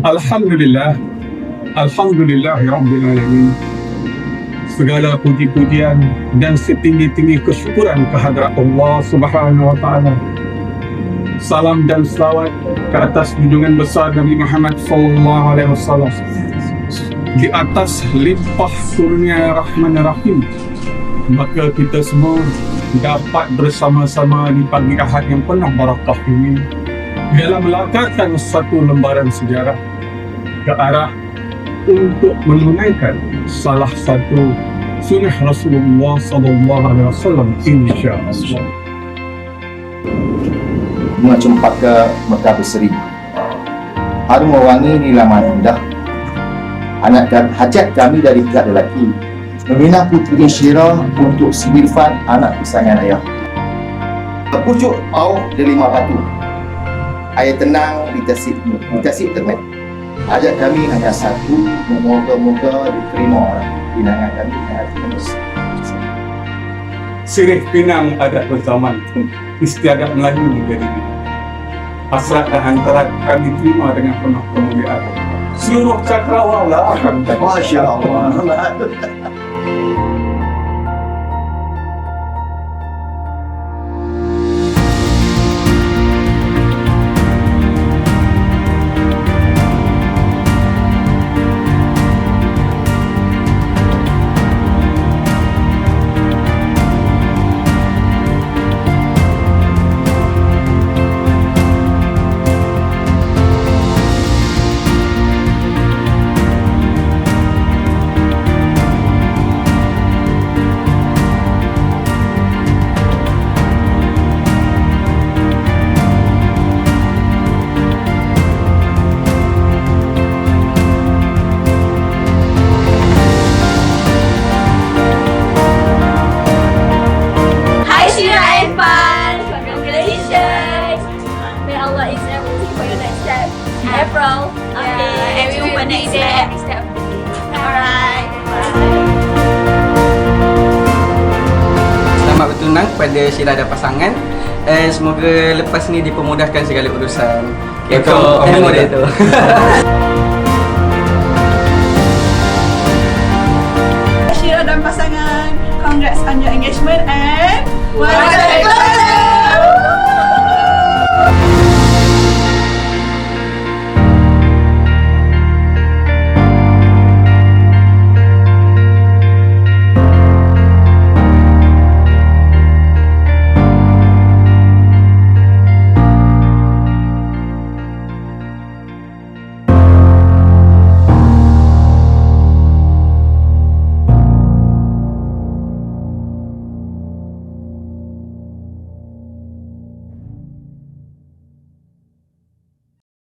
Alhamdulillah. Alhamdulillah Rabbil Alamin. Segala puji-pujian dan setinggi-tinggi kesyukuran kehadrat Allah Subhanahu wa taala. Salam dan salawat ke atas junjungan besar Nabi Muhammad sallallahu alaihi wasallam. Di atas limpah kurnia Rahman Rahim. Maka kita semua dapat bersama-sama di pagi Ahad yang penuh barakah ini dalam melakarkan satu lembaran sejarah ke arah untuk menunaikan salah satu sunnah Rasulullah sallallahu alaihi wasallam insya-Allah. bunga cempaka Mekah berseri. Harum mewangi ni laman indah. Anak kami, hajat kami dari pihak lelaki. Membina puteri Syirah untuk si Irfan, anak kesayangan ayah. Pucuk au di lima batu. Air tenang di tasik di tasik termet. Hajat kami hanya satu, moga-moga diterima pinangan kami dengan hati yang bersih. Sirih Pinang adat berzaman istiadat Melayu menjadi hasrat dan hantaran kami terima dengan penuh kemuliaan. Seluruh cakrawala Masya Allah. April. Okay. and we jumpa next step. Next step. Alright. Selamat bertunang kepada Syirah dan pasangan eh, Semoga lepas ni dipermudahkan segala urusan okay, Betul, amin. ilmu dia tu Syira dan pasangan, congrats on your engagement and Welcome